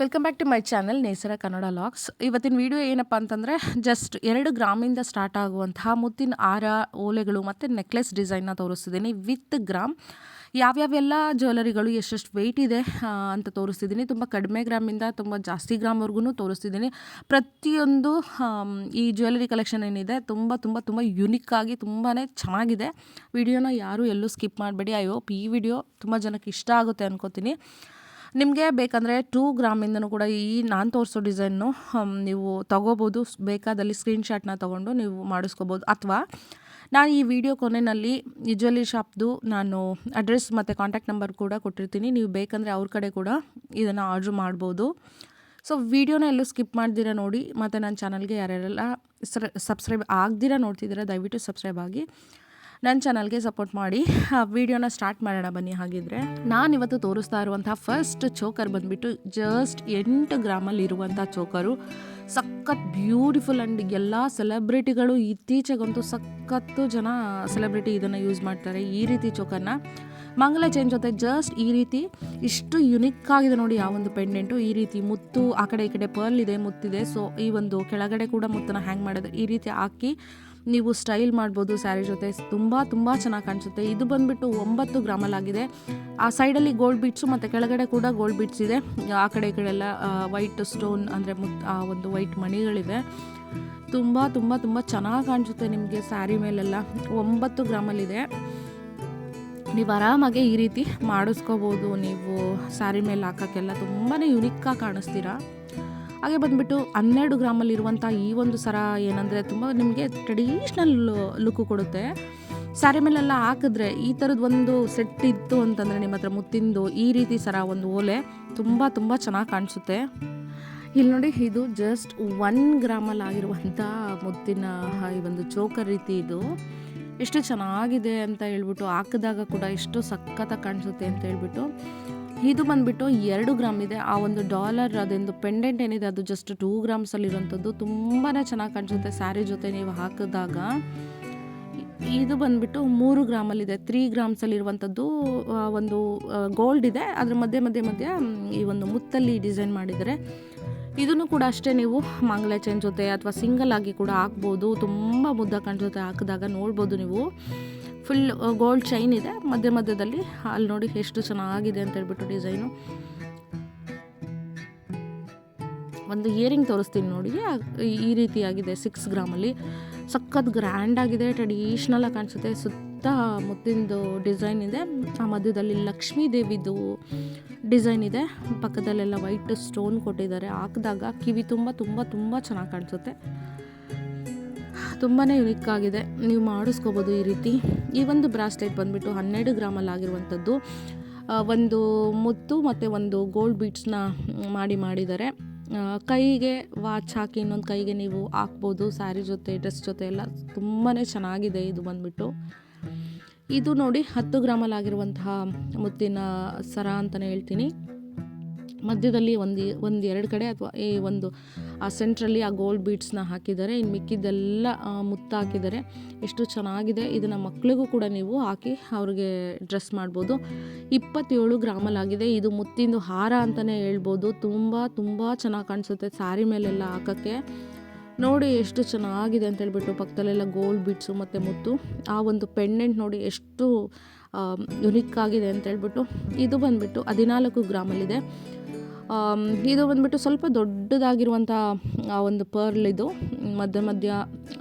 Welcome back to my channel Nesara Kannada LOX ಇವತ್ತಿನ video ಏನಪ್ಪ ಅಂತಂದರೆ ಜಸ್ಟ್ ಎರಡು ಗ್ರಾಮಿಂದ ಸ್ಟಾರ್ಟ್ ಆಗುವಂತಹ ಮುತ್ತಿನ ಆರ ಓಲೆಗಳು ಮತ್ತು ನೆಕ್ಲೆಸ್ ಡಿಸೈನ್ನ ತೋರಿಸ್ತಿದ್ದೀನಿ. ವಿತ್ ಗ್ರಾಮ್ ಯಾವ್ಯಾವೆಲ್ಲ ಜ್ಯುವೆಲರಿಗಳು ಎಷ್ಟೆಷ್ಟು ವೆಯ್ಟ್ ಇದೆ ಅಂತ ತೋರಿಸ್ತಿದ್ದೀನಿ. ತುಂಬ ಕಡಿಮೆ ಗ್ರಾಮಿಂದ, ತುಂಬ ಜಾಸ್ತಿ ಗ್ರಾಮ್ವರೆಗೂ ತೋರಿಸ್ತಿದ್ದೀನಿ. ಪ್ರತಿಯೊಂದು ಈ ಜ್ಯುವೆಲರಿ ಕಲೆಕ್ಷನ್ ಏನಿದೆ, ತುಂಬ ತುಂಬ ತುಂಬ ಯುನಿಕ್ ಆಗಿ ತುಂಬಾ ಚೆನ್ನಾಗಿದೆ. ವಿಡಿಯೋನ ಯಾರೂ ಎಲ್ಲೂ ಸ್ಕಿಪ್ ಮಾಡಬೇಡಿ. ಐ ಹೋಪ್ ಈ ವಿಡಿಯೋ ತುಂಬ ಜನಕ್ಕೆ ಇಷ್ಟ ಆಗುತ್ತೆ ಅನ್ಕೋತೀನಿ. ನಿಮಗೆ ಬೇಕಂದರೆ ಟೂ ಗ್ರಾಮಿಂದನೂ ಕೂಡ ಈ ನಾನು ತೋರಿಸೋ ಡಿಸೈನ್ನು ನೀವು ತಗೋಬೋದು. ಬೇಕಾದಲ್ಲಿ ಸ್ಕ್ರೀನ್ಶಾಟ್ನ ತೊಗೊಂಡು ನೀವು ಮಾಡಿಸ್ಕೋಬೋದು. ಅಥವಾ ನಾನು ಈ ವಿಡಿಯೋ ಕೊನೆಯಲ್ಲಿ ಜ್ಯುವೆಲ್ಲರಿ ಶಾಪ್ದು ನಾನು ಅಡ್ರೆಸ್ ಮತ್ತು ಕಾಂಟ್ಯಾಕ್ಟ್ ನಂಬರ್ ಕೂಡ ಕೊಟ್ಟಿರ್ತೀನಿ. ನೀವು ಬೇಕಂದರೆ ಅವ್ರ ಕಡೆ ಕೂಡ ಇದನ್ನು ಆರ್ಡ್ರ್ ಮಾಡ್ಬೋದು. ಸೊ ವಿಡಿಯೋನ ಎಲ್ಲೂ ಸ್ಕಿಪ್ ಮಾಡ್ದಿರ ನೋಡಿ, ಮತ್ತು ನನ್ನ ಚಾನಲ್ಗೆ ಯಾರ್ಯಾರೆಲ್ಲ ಸಬ್ಸ್ಕ್ರೈಬ್ ಆಗ್ದಿರ ನೋಡ್ತಿದ್ದೀರಾ ದಯವಿಟ್ಟು ಸಬ್ಸ್ಕ್ರೈಬ್ ಆಗಿ. ನನ್ನ ಚಾನಲ್ಗೆ ಸಪೋರ್ಟ್ ಮಾಡಿ. ಆ ವಿಡಿಯೋನ ಸ್ಟಾರ್ಟ್ ಮಾಡೋಣ ಬನ್ನಿ ಹಾಗಿದ್ರೆ. ನಾನು ಇವತ್ತು ತೋರಿಸ್ತಾ ಇರುವಂಥ ಫಸ್ಟ್ ಚೋಕರ್ ಬಂದ್ಬಿಟ್ಟು ಜಸ್ಟ್ ಎಂಟು ಗ್ರಾಮಲ್ಲಿ ಇರುವಂಥ ಚೋಕರು ಸಖತ್ ಬ್ಯೂಟಿಫುಲ್ ಆ್ಯಂಡ್ ಎಲ್ಲ ಸೆಲೆಬ್ರಿಟಿಗಳು ಇತ್ತೀಚೆಗಂತೂ ಸಖತ್ತು ಜನ ಸೆಲೆಬ್ರಿಟಿ ಇದನ್ನು ಯೂಸ್ ಮಾಡ್ತಾರೆ ಈ ರೀತಿ ಚೋಕರ್ನ ಮಂಗಲ ಚೈನ್ ಜೊತೆ ಜಸ್ಟ್ ಈ ರೀತಿ ಇಷ್ಟು ಯುನಿಕ್ ಆಗಿದೆ ನೋಡಿ ಆ ಒಂದು ಪೆಂಡೆಂಟು ಈ ರೀತಿ ಮುತ್ತು ಆ ಕಡೆ ಈ ಕಡೆ ಪರ್ಲ್ ಇದೆ, ಮುತ್ತಿದೆ. ಸೊ ಈ ಒಂದು ಕೆಳಗಡೆ ಕೂಡ ಮುತ್ತನ್ನು ಹ್ಯಾಂಗ್ ಮಾಡೋದು ಈ ರೀತಿ ಹಾಕಿ ನೀವು ಸ್ಟೈಲ್ ಮಾಡ್ಬೋದು, ಸ್ಯಾರಿ ಜೊತೆ ತುಂಬ ತುಂಬ ಚೆನ್ನಾಗಿ ಕಾಣಿಸುತ್ತೆ. ಇದು ಬಂದ್ಬಿಟ್ಟು ಒಂಬತ್ತು ಗ್ರಾಮಲ್ಲಾಗಿದೆ ಆ ಸೈಡಲ್ಲಿ ಗೋಲ್ಡ್ ಬೀಟ್ಸು ಮತ್ತು ಕೆಳಗಡೆ ಕೂಡ ಗೋಲ್ಡ್ ಬೀಟ್ಸ್ ಇದೆ. ಆ ಕಡೆ, ಈ ಕಡೆ ವೈಟ್ ಸ್ಟೋನ್ ಅಂದರೆ ಮುತ್, ಆ ಒಂದು ವೈಟ್ ಮಣಿಗಳಿವೆ. ತುಂಬ ತುಂಬ ತುಂಬ ಚೆನ್ನಾಗಿ ಕಾಣಿಸುತ್ತೆ ನಿಮಗೆ ಸ್ಯಾರಿ ಮೇಲೆಲ್ಲ. ಒಂಬತ್ತು ಗ್ರಾಮಲ್ಲಿದೆ. ನೀವು ಆರಾಮಾಗೆ ಈ ರೀತಿ ಮಾಡಿಸ್ಕೋಬೋದು. ನೀವು ಸ್ಯಾರಿ ಮೇಲೆ ಹಾಕೋಕ್ಕೆಲ್ಲ ತುಂಬಾ ಯುನಿಕ್ಕಾಗಿ ಕಾಣಿಸ್ತೀರಾ. ಹಾಗೆ ಬಂದ್ಬಿಟ್ಟು ಹನ್ನೆರಡು ಗ್ರಾಮಲ್ಲಿರುವಂಥ ಈ ಒಂದು ಸರ ಏನಂದರೆ ತುಂಬ ನಿಮಗೆ ಟ್ರೆಡಿಷ್ನಲ್ ಲುಕ್ಕು ಕೊಡುತ್ತೆ. ಸ್ಯಾರಿ ಮೇಲೆಲ್ಲ ಹಾಕಿದ್ರೆ ಈ ಥರದ್ದು ಒಂದು ಸೆಟ್ ಇತ್ತು ಅಂತಂದರೆ ನಿಮ್ಮ ಹತ್ರ ಮುತ್ತಿಂದು ಈ ರೀತಿ ಸರ ಒಂದು ಓಲೆ ತುಂಬ ತುಂಬ ಚೆನ್ನಾಗಿ ಕಾಣಿಸುತ್ತೆ. ಇಲ್ಲಿ ನೋಡಿ, ಇದು ಜಸ್ಟ್ ಒನ್ ಗ್ರಾಮಲ್ಲಿ ಆಗಿರುವಂಥ ಮುತ್ತಿನ ಈ ಒಂದು ಚೋಕರ್ ರೀತಿ ಇದು. ಎಷ್ಟು ಚೆನ್ನಾಗಿದೆ ಅಂತ ಹೇಳ್ಬಿಟ್ಟು ಹಾಕಿದಾಗ ಕೂಡ ಎಷ್ಟು ಸಖತ್ತಾಗಿ ಕಾಣಿಸುತ್ತೆ ಅಂತ ಹೇಳ್ಬಿಟ್ಟು ಇದು ಬಂದ್ಬಿಟ್ಟು ಎರಡು ಗ್ರಾಮ್ ಇದೆ. ಆ ಒಂದು ಡಾಲರ್ ಅದೊಂದು ಪೆಂಡೆಂಟ್ ಏನಿದೆ, ಅದು ಜಸ್ಟ್ ಟೂ ಗ್ರಾಮ್ಸಲ್ಲಿರುವಂಥದ್ದು ತುಂಬಾ ಚೆನ್ನಾಗಿ ಕಾಣಿಸುತ್ತೆ ಸ್ಯಾರಿ ಜೊತೆ ನೀವು ಹಾಕಿದಾಗ. ಇದು ಬಂದ್ಬಿಟ್ಟು ಮೂರು ಗ್ರಾಮಲ್ಲಿದೆ ತ್ರೀ ಗ್ರಾಮ್ಸಲ್ಲಿರುವಂಥದ್ದು ಒಂದು ಗೋಲ್ಡ್ ಇದೆ. ಅದ್ರ ಮಧ್ಯೆ ಮಧ್ಯೆ ಮಧ್ಯೆ ಈ ಒಂದು ಮುತ್ತಲ್ಲಿ ಡಿಸೈನ್ ಮಾಡಿದ್ದಾರೆ. ಇದನ್ನು ಕೂಡ ಅಷ್ಟೇ ನೀವು ಮಂಗಲ ಚೈನ್ ಜೊತೆ ಅಥವಾ ಸಿಂಗಲ್ ಆಗಿ ಕೂಡ ಹಾಕ್ಬೋದು. ತುಂಬ ಮುದ್ದ ಕಾಣಿಸುತ್ತೆ ಹಾಕಿದಾಗ. ನೋಡ್ಬೋದು ನೀವು. ಫುಲ್ ಗೋಲ್ಡ್ ಚೈನ್ ಇದೆ. ಮಧ್ಯ ಮಧ್ಯದಲ್ಲಿ ಅಲ್ಲಿ ನೋಡಿ ಎಷ್ಟು ಚೆನ್ನಾಗಿದೆ ಅಂತ ಹೇಳ್ಬಿಟ್ಟು ಡಿಸೈನು. ಒಂದು ಇಯರಿಂಗ್ ತೋರಿಸ್ತೀನಿ ನೋಡಿ. ಈ- ರೀತಿಯಾಗಿದೆ ಸಿಕ್ಸ್ ಗ್ರಾಮಲ್ಲಿ ಸಖತ್ ಗ್ರ್ಯಾಂಡ್ ಆಗಿದೆ ಟ್ರೆಡಿಷ್ನಲ್ ಆಗಿ ಕಾಣಿಸುತ್ತೆ. ಸುತ್ತ ಮುತ್ತಿಂದು ಡಿಸೈನ್ ಇದೆ. ಆ ಮಧ್ಯದಲ್ಲಿ ಲಕ್ಷ್ಮೀ ದೇವಿದು ಡಿಸೈನ್ ಇದೆ. ಪಕ್ಕದಲ್ಲೆಲ್ಲ ವೈಟ್ ಸ್ಟೋನ್ ಕೊಟ್ಟಿದ್ದಾರೆ. ಹಾಕಿದಾಗ ಕಿವಿ ತುಂಬ ತುಂಬ ತುಂಬ ಚೆನ್ನಾಗಿ ಕಾಣಿಸುತ್ತೆ. ತುಂಬಾ ಯುನಿಕ್ ಆಗಿದೆ. ನೀವು ಮಾಡಿಸ್ಕೋಬೋದು ಈ ರೀತಿ. ಈ ಒಂದು ಬ್ರಾಸ್ಲೆಟ್ ಬಂದ್ಬಿಟ್ಟು ಹನ್ನೆರಡು ಗ್ರಾಮಲ್ಲಿ ಆಗಿರುವಂಥದ್ದು ಒಂದು ಮುತ್ತು ಮತ್ತು ಒಂದು ಗೋಲ್ಡ್ ಬೀಟ್ಸ್ನ ಮಾಡಿ ಮಾಡಿದ್ದಾರೆ. ಕೈಗೆ ವಾಚ್ ಹಾಕಿ ಇನ್ನೊಂದು ಕೈಗೆ ನೀವು ಹಾಕ್ಬೋದು ಸ್ಯಾರಿ ಜೊತೆ ಡ್ರೆಸ್ ಜೊತೆ ಎಲ್ಲ ತುಂಬಾ ಚೆನ್ನಾಗಿದೆ ಇದು ಬಂದ್ಬಿಟ್ಟು. ಇದು ನೋಡಿ ಹತ್ತು ಗ್ರಾಮಲ್ಲಿ ಆಗಿರುವಂತಹ ಮುತ್ತಿನ ಸರ ಅಂತಲೇ ಹೇಳ್ತೀನಿ. ಮಧ್ಯದಲ್ಲಿ ಒಂದು ಒಂದು ಎರಡು ಕಡೆ ಅಥವಾ ಈ ಒಂದು ಆ ಸೆಂಟ್ರಲ್ಲಿ ಆ ಗೋಲ್ಡ್ ಬೀಡ್ಸ್ನ ಹಾಕಿದ್ದಾರೆ. ಇನ್ನು ಮಿಕ್ಕಿದ್ದೆಲ್ಲ ಮುತ್ತಾಕಿದ್ದಾರೆ. ಮುತ್ತ ಹಾಕಿದ್ದಾರೆ ಎಷ್ಟು ಚೆನ್ನಾಗಿದೆ ಇದನ್ನು ಮಕ್ಕಳಿಗೂ ಕೂಡ ನೀವು ಹಾಕಿ ಅವ್ರಿಗೆ ಡ್ರೆಸ್ ಮಾಡ್ಬೋದು. ಇಪ್ಪತ್ತೇಳು ಗ್ರಾಮಲ್ಲಾಗಿದೆ. ಇದು ಮುತ್ತಿಂದು ಹಾರ ಅಂತಲೇ ಹೇಳ್ಬೋದು. ತುಂಬ ತುಂಬ ಚೆನ್ನಾಗಿ ಕಾಣಿಸುತ್ತೆ ಸ್ಯಾರಿ ಮೇಲೆಲ್ಲ ಹಾಕೋಕ್ಕೆ. ನೋಡಿ ಎಷ್ಟು ಚೆನ್ನಾಗಿದೆ ಅಂತ ಹೇಳ್ಬಿಟ್ಟು ಪಕ್ಕದಲ್ಲೆಲ್ಲ ಗೋಲ್ಡ್ ಬೀಡ್ಸು ಮತ್ತು ಮುತ್ತು. ಆ ಒಂದು ಪೆಂಡೆಂಟ್ ನೋಡಿ ಎಷ್ಟು ಯುನಿಕ್ ಆಗಿದೆ ಅಂತ ಹೇಳ್ಬಿಟ್ಟು ಇದು ಬಂದುಬಿಟ್ಟು ಹದಿನಾಲ್ಕು ಗ್ರಾಮಲ್ಲಿದೆ. ಇದು ಬಂದ್ಬಿಟ್ಟು ಸ್ವಲ್ಪ ದೊಡ್ಡದಾಗಿರುವಂಥ, ಆ, ಒಂದು ಪರ್ಲ್ ಇದು. ಮಧ್ಯ ಮಧ್ಯ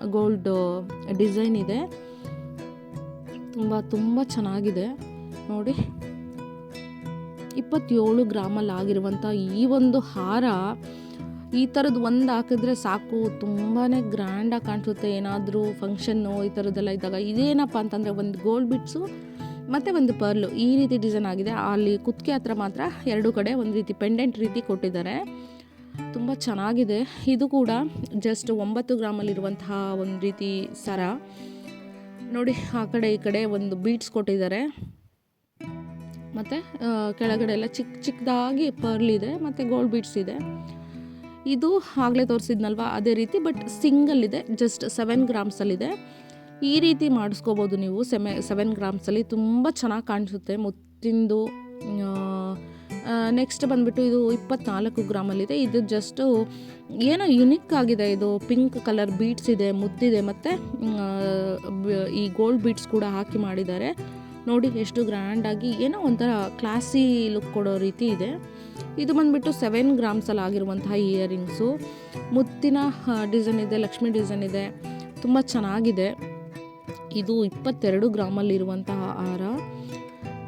ಗೋಲ್ಡ್ ಡಿಸೈನ್ ಇದೆ. ತುಂಬ ತುಂಬ ಚೆನ್ನಾಗಿದೆ. ನೋಡಿ. ಇಪ್ಪತ್ತೇಳು ಗ್ರಾಮಲ್ಲಿ ಆಗಿರುವಂಥ ಈ ಒಂದು ಹಾರ, ಈ ಥರದ್ದು ಒಂದು ಹಾಕಿದ್ರೆ ಸಾಕು. ತುಂಬಾ ಗ್ರ್ಯಾಂಡಾಗಿ ಕಾಣಿಸುತ್ತೆ. ಏನಾದರೂ ಫಂಕ್ಷನ್ನು ಈ ಥರದ್ದೆಲ್ಲ ಇದ್ದಾಗ. ಇದೇನಪ್ಪ ಅಂತಂದರೆ, ಒಂದು ಗೋಲ್ಡ್ ಬಿಟ್ಸು ಮತ್ತು ಒಂದು ಪರ್ಲು ಈ ರೀತಿ ಡಿಸೈನ್ ಆಗಿದೆ. ಅಲ್ಲಿ ಕುತ್ತಿಗೆ ಹತ್ರ ಮಾತ್ರ ಎರಡು ಕಡೆ ಒಂದು ರೀತಿ ಪೆಂಡೆಂಟ್ ರೀತಿ ಕೊಟ್ಟಿದ್ದಾರೆ. ತುಂಬ ಚೆನ್ನಾಗಿದೆ. ಇದು ಕೂಡ ಜಸ್ಟ್ ಒಂಬತ್ತು ಗ್ರಾಮಲ್ಲಿರುವಂತಹ ಒಂದು ರೀತಿ ಸರ. ನೋಡಿ, ಆ ಕಡೆ ಈ ಕಡೆ ಒಂದು ಬೀಟ್ಸ್ ಕೊಟ್ಟಿದ್ದಾರೆ. ಮತ್ತು ಕೆಳಗಡೆ ಎಲ್ಲ ಚಿಕ್ಕ ಚಿಕ್ಕದಾಗಿ ಪರ್ಲ್ ಇದೆ, ಮತ್ತು ಗೋಲ್ಡ್ ಬೀಟ್ಸ್ ಇದೆ. ಇದು ಆಗಲೇ ತೋರಿಸಿದ್ನಲ್ವ? ಅದೇ ರೀತಿ ಬಟ್ ಸಿಂಗಲ್ ಇದೆ ಜಸ್ಟ್ ಸೆವೆನ್ ಗ್ರಾಮ್ಸಲ್ಲಿದೆ ಈ ರೀತಿ ಮಾಡಿಸ್ಕೋಬೋದು ನೀವು ಸೆಮೆ ಸೆವೆನ್ ಗ್ರಾಮ್ಸಲ್ಲಿ ತುಂಬ ಚೆನ್ನಾಗಿ ಕಾಣಿಸುತ್ತೆ. ಮುತ್ತಿಂದು ನೆಕ್ಸ್ಟ್ ಬಂದುಬಿಟ್ಟು ಇದು ಇಪ್ಪತ್ನಾಲ್ಕು ಗ್ರಾಮಲ್ಲಿದೆ ಇದು. ಜಸ್ಟು ಏನೋ ಯುನಿಕ್ ಆಗಿದೆ. ಇದು ಪಿಂಕ್ ಕಲರ್ ಬೀಟ್ಸ್ ಇದೆ ಮುತ್ತಿದೆ ಮತ್ತು ಈ ಗೋಲ್ಡ್ ಬೀಟ್ಸ್ ಕೂಡ ಹಾಕಿ ಮಾಡಿದ್ದಾರೆ. ನೋಡಿ, ಎಷ್ಟು ಗ್ರ್ಯಾಂಡಾಗಿ ಏನೋ ಒಂಥರ ಕ್ಲಾಸಿ ಲುಕ್ ಕೊಡೋ ರೀತಿ ಇದೆ. ಇದು ಬಂದುಬಿಟ್ಟು ಸೆವೆನ್ ಗ್ರಾಮ್ಸಲ್ಲಿ ಆಗಿರುವಂತಹ ಇಯರಿಂಗ್ಸು ಮುತ್ತಿನ ಡಿಸೈನ್ ಇದೆ, ಲಕ್ಷ್ಮಿ ಡಿಸೈನ್ ಇದೆ. ತುಂಬ ಚೆನ್ನಾಗಿದೆ. ಇದು ಇಪ್ಪತ್ತೆರಡು ಗ್ರಾಮಲ್ಲಿರುವಂತಹ ಆಹಾರ.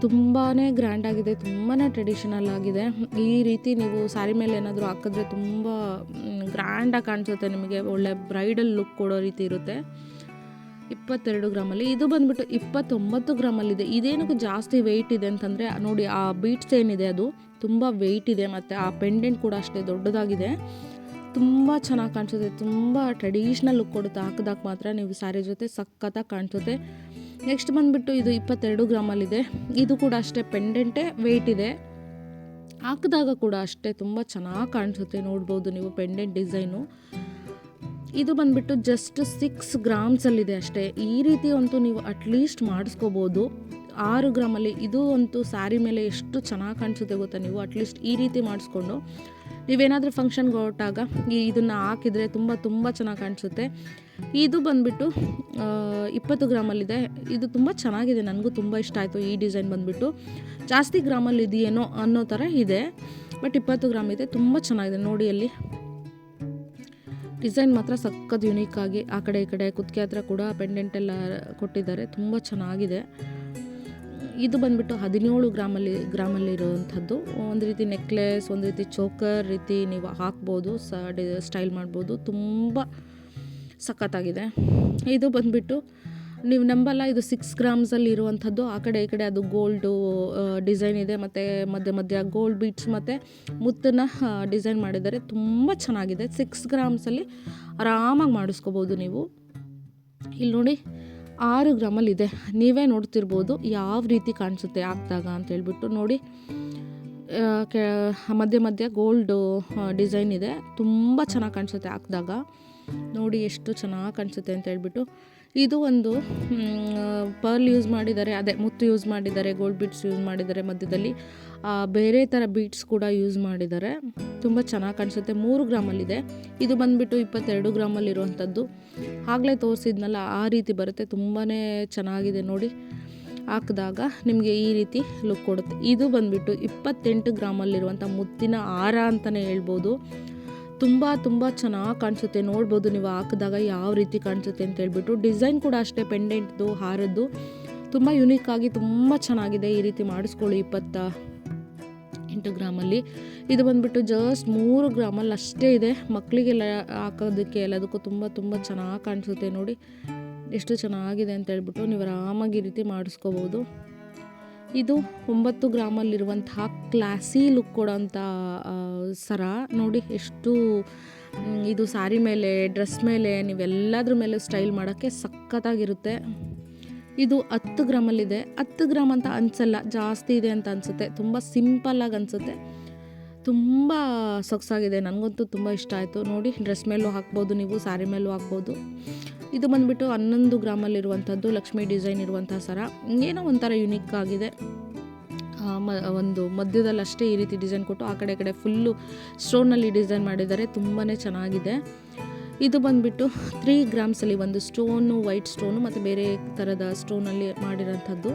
ತುಂಬಾ ಗ್ರ್ಯಾಂಡ್ ಆಗಿದೆ ತುಂಬಾ ಟ್ರೆಡಿಷನಲ್ ಆಗಿದೆ. ಈ ರೀತಿ ನೀವು ಸ್ಯಾರಿ ಮೇಲೆ ಏನಾದರೂ ಹಾಕಿದ್ರೆ ತುಂಬ ಗ್ರ್ಯಾಂಡಾಗಿ ಕಾಣಿಸುತ್ತೆ ನಿಮಗೆ, ಒಳ್ಳೆ ಬ್ರೈಡಲ್ ಲುಕ್ ಕೊಡೋ ರೀತಿ ಇರುತ್ತೆ. ಇಪ್ಪತ್ತೆರಡು ಗ್ರಾಮಲ್ಲಿ, ಇದು ಬಂದ್ಬಿಟ್ಟು ಇಪ್ಪತ್ತೊಂಬತ್ತು ಗ್ರಾಮಲ್ಲಿದೆ. ಇದೇನಕ್ಕೂ ಜಾಸ್ತಿ ವೆಯ್ಟ್ ಇದೆ ಅಂತಂದರೆ, ನೋಡಿ, ಆ ಬೀಟ್ಸ್ ಏನಿದೆ ಅದು, ತುಂಬ ವೆಯ್ಟ್ ಇದೆ ಮತ್ತು ಆ ಪೆಂಡೆಂಟ್ ಕೂಡ ಅಷ್ಟೇ ದೊಡ್ಡದಾಗಿದೆ. ತುಂಬ ಚೆನ್ನಾಗಿ ಕಾಣಿಸುತ್ತೆ. ತುಂಬ ಟ್ರೆಡಿಷ್ನಲ್ ಲುಕ್ ಕೊಡುತ್ತೆ. ಹಾಕಿದಾಗ ಮಾತ್ರ ನೀವು ಸ್ಯಾರಿ ಜೊತೆ ಸಖತ್ತಾಗಿ ಕಾಣಿಸುತ್ತೆ. ನೆಕ್ಸ್ಟ್ ಬಂದುಬಿಟ್ಟು ಇದು ಇಪ್ಪತ್ತೆರಡು ಗ್ರಾಮಲ್ಲಿದೆ. ಇದು ಕೂಡ ಅಷ್ಟೇ ಪೆಂಡೆಂಟೇ ವೆಯ್ಟ್ ಇದೆ. ಹಾಕಿದಾಗ ಕೂಡ ಅಷ್ಟೇ ತುಂಬ ಚೆನ್ನಾಗಿ ಕಾಣಿಸುತ್ತೆ. ನೋಡ್ಬೋದು ನೀವು ಪೆಂಡೆಂಟ್ ಡಿಸೈನು ಇದು ಬಂದುಬಿಟ್ಟು ಜಸ್ಟ್ ಸಿಕ್ಸ್ ಗ್ರಾಮ್ಸಲ್ಲಿದೆ ಅಷ್ಟೇ. ಈ ರೀತಿ ಅಂತೂ ನೀವು ಅಟ್ಲೀಸ್ಟ್ ಮಾಡಿಸ್ಕೋಬೋದು. ಆರು ಗ್ರಾಮಲ್ಲಿ ಇದು ಅಂತೂ ಸ್ಯಾರಿ ಮೇಲೆ ಎಷ್ಟು ಚೆನ್ನಾಗಿ ಕಾಣಿಸುತ್ತೆ ಗೊತ್ತಾ ನೀವು? ಅಟ್ಲೀಸ್ಟ್ ಈ ರೀತಿ ಮಾಡಿಸ್ಕೊಂಡು. ನೀವೇನಾದರೂ ಫಂಕ್ಷನ್ಗೆ ಹೊರಟಾಗ ಈ ಇದನ್ನು ಹಾಕಿದರೆ ತುಂಬ ತುಂಬ ಚೆನ್ನಾಗಿ ಕಾಣಿಸುತ್ತೆ. ಇದು ಬಂದುಬಿಟ್ಟು ಇಪ್ಪತ್ತು ಗ್ರಾಮಲ್ಲಿದೆ. ಇದು ತುಂಬ ಚೆನ್ನಾಗಿದೆ, ನನಗೂ ತುಂಬ ಇಷ್ಟ ಆಯಿತು ಈ ಡಿಸೈನ್ ಬಂದುಬಿಟ್ಟು. ಜಾಸ್ತಿ ಗ್ರಾಮಲ್ಲಿ ಇದೆಯೇನೋ ಅನ್ನೋ ಥರ ಇದೆ, ಬಟ್ ಇಪ್ಪತ್ತು ಗ್ರಾಮ್ ಇದೆ, ತುಂಬ ಚೆನ್ನಾಗಿದೆ. ನೋಡಿ ಅಲ್ಲಿ. ಡಿಸೈನ್ ಮಾತ್ರ ಸಖತ್ ಯುನೀಕ್ ಆಗಿ ಆ ಕಡೆ ಈ ಕಡೆ ಕುತ್ತಿಗೆ ಹತ್ರ ಕೂಡ ಪೆಂಡೆಂಟ್ ಎಲ್ಲ ಕೊಟ್ಟಿದ್ದಾರೆ, ತುಂಬ ಚೆನ್ನಾಗಿದೆ. ಇದು ಬಂದ್ಬಿಟ್ಟು ಹದಿನೇಳು ಗ್ರಾಮಲ್ಲಿ ಗ್ರಾಮಲ್ಲಿರುವಂಥದ್ದು ಒಂದು ರೀತಿ ನೆಕ್ಲೆಸ್ ಒಂದು ರೀತಿ ಚೋಕರ್ ರೀತಿ ನೀವು ಹಾಕ್ಬೋದು, ಸ ಸ್ಟೈಲ್ ಮಾಡ್ಬೋದು. ತುಂಬ ಸಖತ್ತಾಗಿದೆ. ಇದು ಬಂದುಬಿಟ್ಟು ನೀವು ನಂಬಲ್ಲ, ಇದು ಸಿಕ್ಸ್ ಗ್ರಾಮ್ಸಲ್ಲಿ ಇರುವಂಥದ್ದು. ಆ ಕಡೆ, ಈ ಕಡೆ ಅದು ಗೋಲ್ಡು ಡಿಸೈನ್ ಇದೆ. ಮತ್ತು ಮಧ್ಯ ಮಧ್ಯ ಗೋಲ್ಡ್ ಬೀಟ್ಸ್ ಮತ್ತು ಮುತ್ತನ್ನು ಡಿಸೈನ್ ಮಾಡಿದ್ದಾರೆ. ತುಂಬ ಚೆನ್ನಾಗಿದೆ. ಸಿಕ್ಸ್ ಗ್ರಾಮ್ಸಲ್ಲಿ ಆರಾಮಾಗಿ ಮಾಡಿಸ್ಕೋಬೋದು ನೀವು. ಇಲ್ಲಿ ನೋಡಿ. ಆರು ಗ್ರಾಮಲ್ಲಿದೆ ನೀವೇ ನೋಡ್ತಿರ್ಬೋದು ಯಾವ ರೀತಿ ಕಾಣಿಸುತ್ತೆ ಹಾಕ್ದಾಗ ಅಂತ ಹೇಳ್ಬಿಟ್ಟು ನೋಡಿ. ಕೆ, ಮಧ್ಯ ಮಧ್ಯ ಗೋಲ್ಡ್ ಡಿಸೈನ್ ಇದೆ. ತುಂಬ ಚೆನ್ನಾಗಿ ಕಾಣಿಸುತ್ತೆ ಹಾಕಿದಾಗ. ನೋಡಿ ಎಷ್ಟು ಚೆನ್ನಾಗಿ ಕಾಣಿಸುತ್ತೆ ಅಂತ ಹೇಳ್ಬಿಟ್ಟು. ಇದು ಒಂದು ಪರ್ಲ್ ಯೂಸ್ ಮಾಡಿದ್ದಾರೆ. ಅದೇ ಮುತ್ತು ಯೂಸ್ ಮಾಡಿದ್ದಾರೆ, ಗೋಲ್ಡ್ ಬಿಡ್ಸ್ ಯೂಸ್ ಮಾಡಿದ್ದಾರೆ ಮಧ್ಯದಲ್ಲಿ. ಬೇರೆ ಥರ ಬೀಟ್ಸ್ ಕೂಡ ಯೂಸ್ ಮಾಡಿದ್ದಾರೆ. ತುಂಬ ಚೆನ್ನಾಗಿ ಕಾಣಿಸುತ್ತೆ. ಮೂರು ಗ್ರಾಮಲ್ಲಿದೆ. ಇದು ಬಂದುಬಿಟ್ಟು ಇಪ್ಪತ್ತೆರಡು ಗ್ರಾಮಲ್ಲಿರುವಂಥದ್ದು. ಆಗಲೇ ತೋರಿಸಿದ್ನಲ್ಲ, ಆ ರೀತಿ ಬರುತ್ತೆ. ತುಂಬಾ ಚೆನ್ನಾಗಿದೆ ನೋಡಿ. ಹಾಕಿದಾಗ ನಿಮಗೆ ಈ ರೀತಿ ಲುಕ್ ಕೊಡುತ್ತೆ. ಇದು ಬಂದುಬಿಟ್ಟು ಇಪ್ಪತ್ತೆಂಟು ಗ್ರಾಮಲ್ಲಿರುವಂಥ ಮುತ್ತಿನ ಹಾರ ಅಂತಲೇ ಹೇಳ್ಬೋದು. ತುಂಬ ತುಂಬ ಚೆನ್ನಾಗಿ ಕಾಣಿಸುತ್ತೆ. ನೋಡ್ಬೋದು ನೀವು ಹಾಕಿದಾಗ ಯಾವ ರೀತಿ ಕಾಣಿಸುತ್ತೆ ಅಂತ ಹೇಳ್ಬಿಟ್ಟು. ಡಿಸೈನ್ ಕೂಡ ಅಷ್ಟೇ ಪೆಂಡೆಂಟ್ದು, ಹಾರದ್ದು. ತುಂಬ ಆಗಿ ತುಂಬ ಚೆನ್ನಾಗಿದೆ ಈ ರೀತಿ ಮಾಡಿಸ್ಕೊಳ್ಳಿ ಇಪ್ಪತ್ತ ಎಂಟು ಗ್ರಾಮಲ್ಲಿ. ಇದು ಬಂದುಬಿಟ್ಟು ಜಸ್ಟ್ ಮೂರು ಗ್ರಾಮಲ್ಲಿ ಅಷ್ಟೇ ಇದೆ. ಮಕ್ಕಳಿಗೆಲ್ಲ ಹಾಕೋದಕ್ಕೆ ಎಲ್ಲದಕ್ಕೂ ತುಂಬ ತುಂಬ ಚೆನ್ನಾಗಿ ಕಾಣಿಸುತ್ತೆ ನೋಡಿ. ಎಷ್ಟು ಚೆನ್ನಾಗಿದೆ ಅಂತ ಹೇಳ್ಬಿಟ್ಟು ನೀವು ಆರಾಮಾಗಿ ಈ ರೀತಿ ಮಾಡಿಸ್ಕೋಬೋದು. ಇದು ಒಂಬತ್ತು ಗ್ರಾಮಲ್ಲಿರುವಂತಹ ಕ್ಲಾಸಿ ಲುಕ್ ಕೊಡೋಂಥ ಸರ. ನೋಡಿ, ಎಷ್ಟು ಇದು ಸಾರಿ ಮೇಲೆ, ಡ್ರೆಸ್ ಮೇಲೆ, ನೀವೆಲ್ಲದ್ರ ಮೇಲೆ ಸ್ಟೈಲ್ ಮಾಡೋಕ್ಕೆ ಸಖತ್ತಾಗಿರುತ್ತೆ. ಇದು ಹತ್ತು ಗ್ರಾಮಲ್ಲಿದೆ. ಹತ್ತು ಗ್ರಾಮ್ ಅಂತ ಅನಿಸಲ್ಲ, ಜಾಸ್ತಿ ಇದೆ ಅಂತ ಅನಿಸುತ್ತೆ. ತುಂಬ ಸಿಂಪಲ್ಲಾಗಿ ಅನಿಸುತ್ತೆ. ತುಂಬ ಸೊಗಸಾಗಿದೆ. ನನಗಂತೂ ತುಂಬ ಇಷ್ಟ ಆಯಿತು. ನೋಡಿ, ಡ್ರೆಸ್ ಮೇಲೂ ಹಾಕ್ಬೋದು ನೀವು, ಸ್ಯಾರಿ ಮೇಲೂ ಹಾಕ್ಬೋದು. ಇದು ಬಂದುಬಿಟ್ಟು ಹನ್ನೊಂದು ಗ್ರಾಮಲ್ಲಿರುವಂಥದ್ದು, ಲಕ್ಷ್ಮಿ ಡಿಸೈನ್ ಇರುವಂಥ ಸರ. ಏನೋ ಒಂಥರ ಯುನಿಕ್ ಆಗಿದೆ. ಮ, ಒಂದು ಮಧ್ಯದಲ್ಲಿ ಅಷ್ಟೇ ಈ ರೀತಿ ಡಿಸೈನ್ ಕೊಟ್ಟು ಆ ಕಡೆ ಕಡೆ ಫುಲ್ಲು ಸ್ಟೋನಲ್ಲಿ ಡಿಸೈನ್ ಮಾಡಿದ್ದಾರೆ. ತುಂಬಾ ಚೆನ್ನಾಗಿದೆ. ಇದು ಬಂದುಬಿಟ್ಟು ತ್ರೀ ಗ್ರಾಮ್ಸಲ್ಲಿ ಒಂದು ಸ್ಟೋನು ವೈಟ್ ಸ್ಟೋನು ಮತ್ತು ಬೇರೆ ಥರದ ಸ್ಟೋನಲ್ಲಿ ಮಾಡಿರೋಂಥದ್ದು.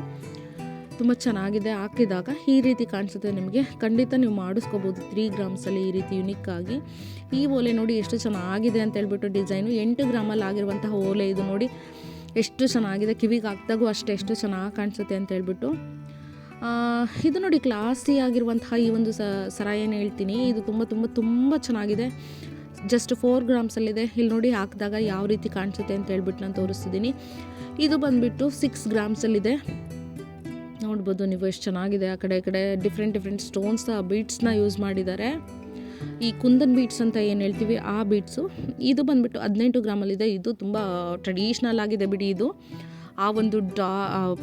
ತುಂಬ ಚೆನ್ನಾಗಿದೆ ಹಾಕಿದಾಗ. ಈ ರೀತಿ ಕಾಣಿಸುತ್ತೆ ನಿಮಗೆ. ಖಂಡಿತ ನೀವು ಮಾಡಿಸ್ಕೋಬೋದು ತ್ರೀ ಗ್ರಾಮ್ಸಲ್ಲಿ ಈ ರೀತಿ ಯುನಿಕ್ಕಾಗಿ ಈ ಓಲೆ ನೋಡಿ ಎಷ್ಟು ಚೆನ್ನಾಗಿದೆ ಅಂತ ಹೇಳ್ಬಿಟ್ಟು ಡಿಸೈನು ಎಂಟು ಗ್ರಾಮಲ್ಲಿ ಆಗಿರುವಂತಹ ಓಲೆ ಇದು ನೋಡಿ ಎಷ್ಟು ಚೆನ್ನಾಗಿದೆ. ಕಿವಿಗೆ ಹಾಕ್ದಾಗೂ ಅಷ್ಟೇ ಎಷ್ಟು ಚೆನ್ನಾಗಿ ಕಾಣಿಸುತ್ತೆ ಅಂತ ಹೇಳ್ಬಿಟ್ಟು. ಇದು ನೋಡಿ ಕ್ಲಾಸಿ ಆಗಿರುವಂತಹ ಈ ಒಂದು ಸರ ಏನು ಹೇಳ್ತೀನಿ. ಇದು ತುಂಬ ತುಂಬ ತುಂಬ ಚೆನ್ನಾಗಿದೆ. ಜಸ್ಟ್ ಫೋರ್ ಗ್ರಾಮ್ಸಲ್ಲಿದೆ ಇಲ್ಲಿ ನೋಡಿ ಹಾಕಿದಾಗ ಯಾವ ರೀತಿ ಕಾಣಿಸುತ್ತೆ ಅಂತ ಹೇಳ್ಬಿಟ್ಟು ನಾನು ತೋರಿಸ್ತಿದ್ದೀನಿ ಇದು ಬಂದುಬಿಟ್ಟು ಸಿಕ್ಸ್ ಗ್ರಾಮ್ಸಲ್ಲಿದೆ ನೋಡ್ಬೋದು ನೀವು ಎಷ್ಟು ಚೆನ್ನಾಗಿದೆ. ಆ ಕಡೆ ಕಡೆ ಡಿಫ್ರೆಂಟ್ ಡಿಫ್ರೆಂಟ್ ಸ್ಟೋನ್ಸ್ ಬೀಟ್ಸ್ನ ಯೂಸ್ ಮಾಡಿದ್ದಾರೆ. ಈ ಕುಂದನ್ ಬೀಟ್ಸ್ ಅಂತ ಏನು ಹೇಳ್ತೀವಿ? ಆ ಬೀಟ್ಸು ಇದು ಬಂದುಬಿಟ್ಟು ಹದಿನೆಂಟು ಗ್ರಾಮಲ್ಲಿದೆ ಇದು ತುಂಬ ಟ್ರೆಡಿಷ್ನಲ್ ಆಗಿದೆ ಬಿಡಿ ಇದು. ಆ ಒಂದು ಡಾ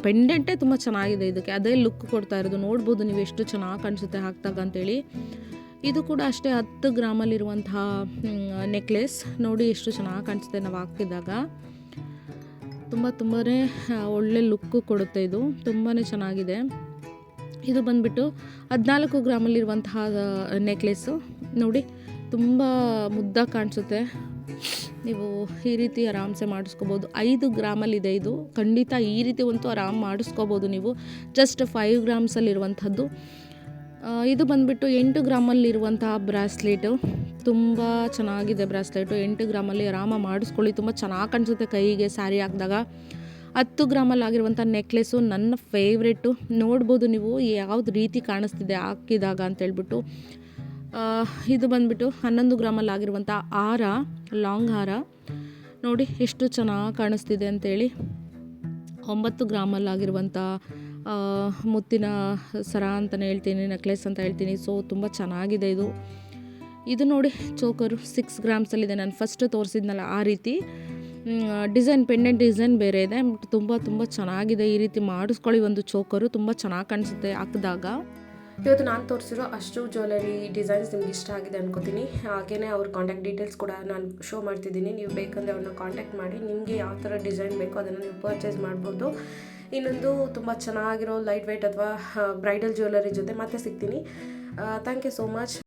ಪೆಂಡೆಂಟೇ ತುಂಬ ಚೆನ್ನಾಗಿದೆ ಇದಕ್ಕೆ. ಅದೇ ಲುಕ್ ಕೊಡ್ತಾ ಇರೋದು. ನೋಡ್ಬೋದು ನೀವು ಎಷ್ಟು ಚೆನ್ನಾಗಿ ಕಾಣಿಸುತ್ತೆ ಹಾಕ್ದಾಗ ಅಂತೇಳಿ. ಇದು ಕೂಡ ಅಷ್ಟೇ ಹತ್ತು ಗ್ರಾಮಲ್ಲಿರುವಂತಹ ನೆಕ್ಲೆಸ್ ನೋಡಿ ಎಷ್ಟು ಚೆನ್ನಾಗಿ ಕಾಣಿಸುತ್ತೆ ನಾವು ಹಾಕಿದಾಗ. ತುಂಬ ತುಂಬಾ ಒಳ್ಳೆ ಲುಕ್ಕು ಕೊಡುತ್ತೆ ಇದು. ತುಂಬಾ ಚೆನ್ನಾಗಿದೆ. ಇದು ಬಂದ್ಬಿಟ್ಟು ಹದಿನಾಲ್ಕು ಗ್ರಾಮಲ್ಲಿರುವಂತಹ ನೆಕ್ಲೆಸ್ಸು ನೋಡಿ, ತುಂಬ ಮುದ್ದಾಗಿ ಕಾಣಿಸುತ್ತೆ. ನೀವು ಈ ರೀತಿ ಆರಾಮ್ಸೆ ಮಾಡಿಸ್ಕೋಬೋದು. ಐದು ಗ್ರಾಮಲ್ಲಿದೆ ಇದು. ಖಂಡಿತ ಈ ರೀತಿ ಅಂತೂ ಆರಾಮ್ ಮಾಡಿಸ್ಕೋಬೋದು ನೀವು. ಜಸ್ಟ್ ಫೈವ್ ಗ್ರಾಮ್ಸಲ್ಲಿರುವಂಥದ್ದು ಇದು ಬಂದ್ಬಿಟ್ಟು ಎಂಟು ಗ್ರಾಮಲ್ಲಿರುವಂತಹ ಬ್ರಾಸ್ಲೆಟು. ತುಂಬ ಚೆನ್ನಾಗಿದೆ ಬ್ರಾಸ್ಲೆಟು. ಎಂಟು ಗ್ರಾಮಲ್ಲಿ ಆರಾಮ ಮಾಡಿಸ್ಕೊಳ್ಳಿ. ತುಂಬ ಚೆನ್ನಾಗಿ ಕಾಣಿಸುತ್ತೆ ಕೈಗೆ ಸ್ಯಾರಿ ಹಾಕಿದಾಗ. ಹತ್ತು ಗ್ರಾಮಲ್ಲಿ ಆಗಿರುವಂಥ ನೆಕ್ಲೆಸ್ಸು ನನ್ನ ಫೇವ್ರೆಟ್ಟು ನೋಡ್ಬೋದು ನೀವು ಯಾವ್ದು ರೀತಿ ಕಾಣಿಸ್ತಿದೆ ಹಾಕಿದಾಗ ಅಂತೇಳ್ಬಿಟ್ಟು. ಇದು ಬಂದ್ಬಿಟ್ಟು ಹನ್ನೊಂದು ಗ್ರಾಮಲ್ಲಿ ಆಗಿರುವಂಥ ಹಾರ ಲಾಂಗ್ ಹಾರ. ನೋಡಿ ಎಷ್ಟು ಚೆನ್ನಾಗಿ ಕಾಣಿಸ್ತಿದೆ ಅಂತೇಳಿ. ಒಂಬತ್ತು ಗ್ರಾಮಲ್ಲಾಗಿರುವಂಥ ಆ, ಮುತ್ತಿನ ಸರ ಅಂತಲೇ ಹೇಳ್ತೀನಿ ನೆಕ್ಲೆಸ್ ಅಂತ ಹೇಳ್ತೀನಿ. ಸೊ ತುಂಬ ಚೆನ್ನಾಗಿದೆ ಇದು. ಇದು ನೋಡಿ, ಚೋಕರು ಸಿಕ್ಸ್ ಗ್ರಾಮ್ಸಲ್ಲಿದೆ ನಾನು ಫಸ್ಟ್ ತೋರಿಸಿದ್ನಲ್ಲ ಆ ರೀತಿ. ಡಿಸೈನ್ ಪೆಂಡೆಂಟ್ ಡಿಸೈನ್ ಬೇರೆ ಇದೆ. ಬಟ್ ತುಂಬ ತುಂಬ ಚೆನ್ನಾಗಿದೆ ಈ ರೀತಿ ಮಾಡಿಸ್ಕೊಳ್ಳಿ ಒಂದು ಚೋಕರು. ತುಂಬ ಚೆನ್ನಾಗಿ ಕಾಣಿಸುತ್ತೆ ಹಾಕಿದಾಗ. ಇವತ್ತು ನಾನು ತೋರಿಸಿರೋ ಅಷ್ಟು ಜ್ಯುವೆಲರಿ ಡಿಸೈನ್ಸ್ ನಿಮ್ಗೆ ಇಷ್ಟ ಆಗಿದೆ ಅನ್ಕೋತೀನಿ. ಹಾಗೆಯೇ ಅವ್ರ ಕಾಂಟ್ಯಾಕ್ಟ್ ಡೀಟೇಲ್ಸ್ ಕೂಡ ನಾನು ಶೋ ಮಾಡ್ತಿದ್ದೀನಿ. ನೀವು ಬೇಕಂದರೆ ಅವ್ರನ್ನ ಕಾಂಟ್ಯಾಕ್ಟ್ ಮಾಡಿ ನಿಮಗೆ ಯಾವ ಥರ ಡಿಸೈನ್ ಬೇಕೋ ಅದನ್ನು ನೀವು ಪರ್ಚೇಸ್ ಮಾಡ್ಬೋದು. ಇನ್ನೊಂದು ತುಂಬ ಚೆನ್ನಾಗಿರೋ ಲೈಟ್ ವೆಯ್ಟ್ ಅಥವಾ ಬ್ರೈಡಲ್ ಜ್ಯುವೆಲ್ಲರಿ ಜೊತೆ ಮತ್ತೆ ಸಿಗ್ತೀನಿ. Thank you so much